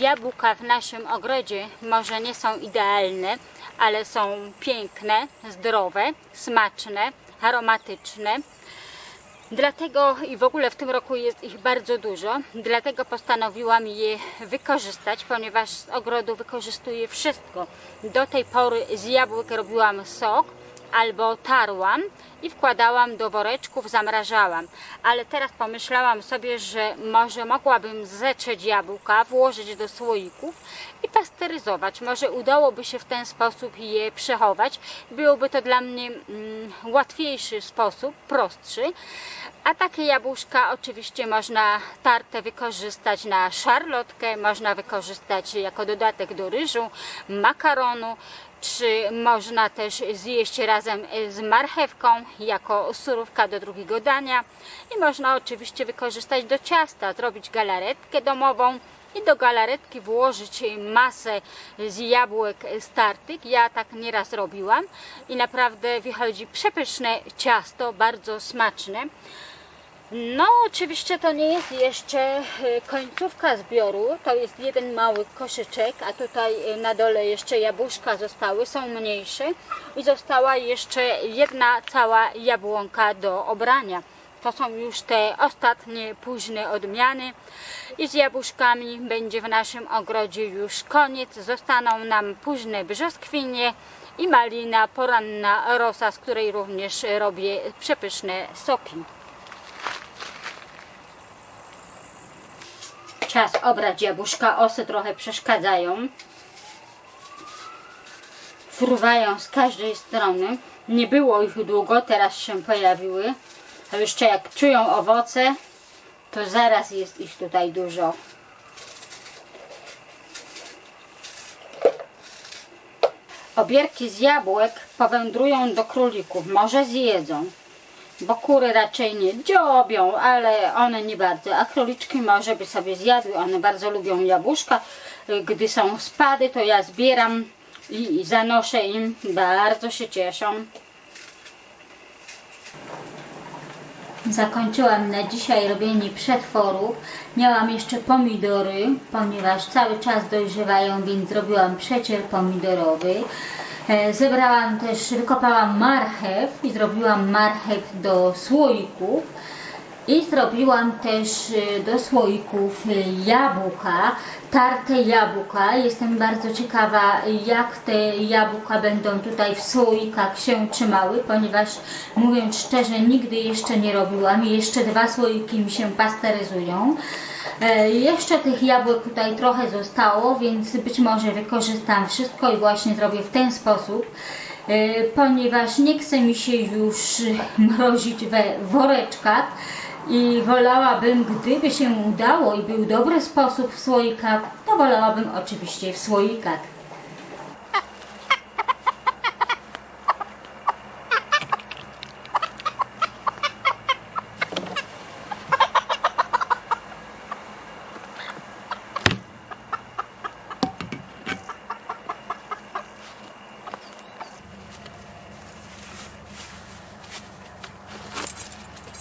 Jabłka w naszym ogrodzie może nie są idealne, ale są piękne, zdrowe, smaczne, aromatyczne. Dlatego i w ogóle w tym roku jest ich bardzo dużo, dlatego postanowiłam je wykorzystać, ponieważ z ogrodu wykorzystuję wszystko. Do tej pory z jabłek robiłam sok albo tarłam i wkładałam do woreczków, zamrażałam. Ale teraz pomyślałam sobie, że może mogłabym zetrzeć jabłka, włożyć do słoików i pasteryzować. Może udałoby się w ten sposób je przechować. Byłoby to dla mnie mm, łatwiejszy sposób, prostszy. A takie jabłuszka oczywiście można tarte wykorzystać na szarlotkę, można wykorzystać jako dodatek do ryżu, makaronu, czy można też zjeść razem z marchewką jako surówka do drugiego dania i można oczywiście wykorzystać do ciasta, zrobić galaretkę domową i do galaretki włożyć masę z jabłek startych. Ja tak nieraz robiłam i naprawdę wychodzi przepyszne ciasto, bardzo smaczne. No, oczywiście to nie jest jeszcze e, końcówka zbioru. To jest jeden mały koszyczek, a tutaj e, na dole jeszcze jabłuszka zostały, są mniejsze. I została jeszcze jedna cała jabłonka do obrania. To są już te ostatnie późne odmiany. I z jabłuszkami będzie w naszym ogrodzie już koniec. Zostaną nam późne brzoskwinie i malina, poranna rosa, z której również robię przepyszne soki. Czas obrać jabłuszka, osy trochę przeszkadzają. Fruwają z każdej strony. Nie było ich długo, teraz się pojawiły. A jeszcze jak czują owoce, to zaraz jest ich tutaj dużo. Obierki z jabłek powędrują do królików, może zjedzą bo kury raczej nie dziobią, ale one nie bardzo, a króliczki może by sobie zjadły, one bardzo lubią jabłuszka. Gdy są spady, to ja zbieram i zanoszę im, bardzo się cieszą. Zakończyłam na dzisiaj robienie przetworów. Miałam jeszcze pomidory, ponieważ cały czas dojrzewają, więc zrobiłam przecier pomidorowy. E, Zebrałam też, wykopałam marchew i zrobiłam marchew do słoików. I zrobiłam też e, do słoików e, jabłka, tarte jabłka. Jestem bardzo ciekawa, jak te jabłka będą tutaj w słoikach się trzymały, ponieważ mówiąc szczerze, nigdy jeszcze nie robiłam jeszcze dwa słoiki mi się pasteryzują. E, Jeszcze tych jabłek tutaj trochę zostało, więc być może wykorzystam wszystko i właśnie zrobię w ten sposób, e, ponieważ nie chce mi się już mrozić we woreczkach i wolałabym, gdyby się udało i był dobry sposób w słoikach, to wolałabym oczywiście w słoikach.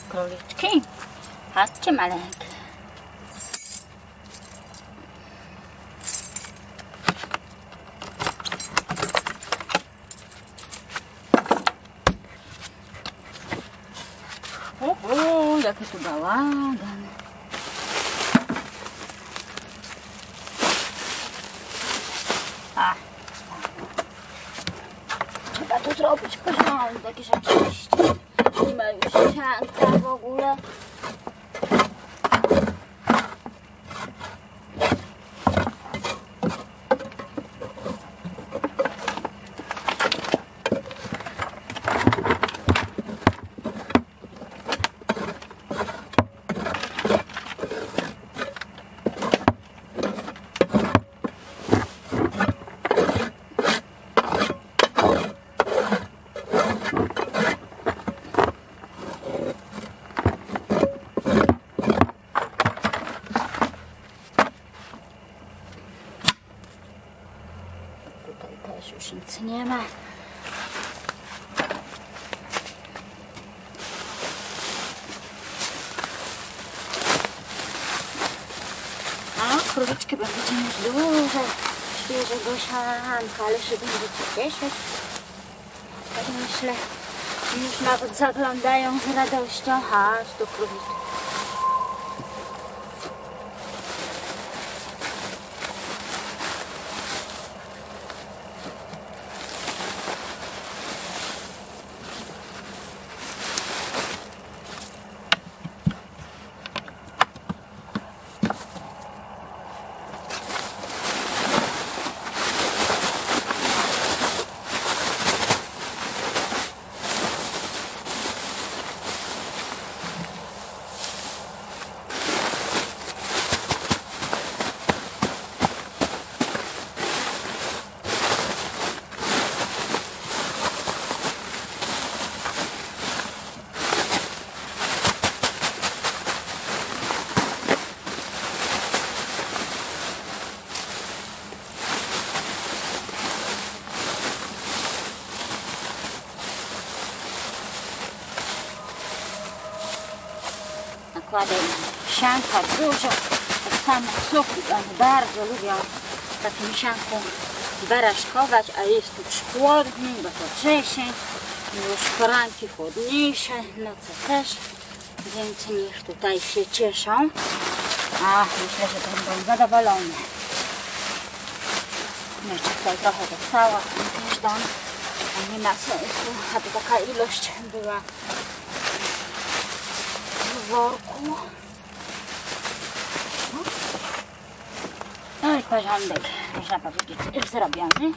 Króliczki, 맛있게 말해야지. 오오, 이렇게 또 나와, 나는. 아. 아. 나도 들어가고 싶어서 이렇게 잘 króliczki będziecie mieć dużo świeżego sianka, ale się będziecie cieszyć. Tak myślę, już nawet zaglądają z radością. Aż tu króliczki. Nakładę sianka dużo, tak samo sufit, oni bardzo lubią takim sianku baraszkować, a jest tu chłodny, bo to wrzesień, już poranki chłodniejsze, noce też, więc niech tutaj się cieszą, a myślę, że będą zadowolone. Jeszcze tutaj trochę zostało, też dam, nie ma sensu, aby taka ilość była worku. No i porządek, można powiedzieć, zrobiony.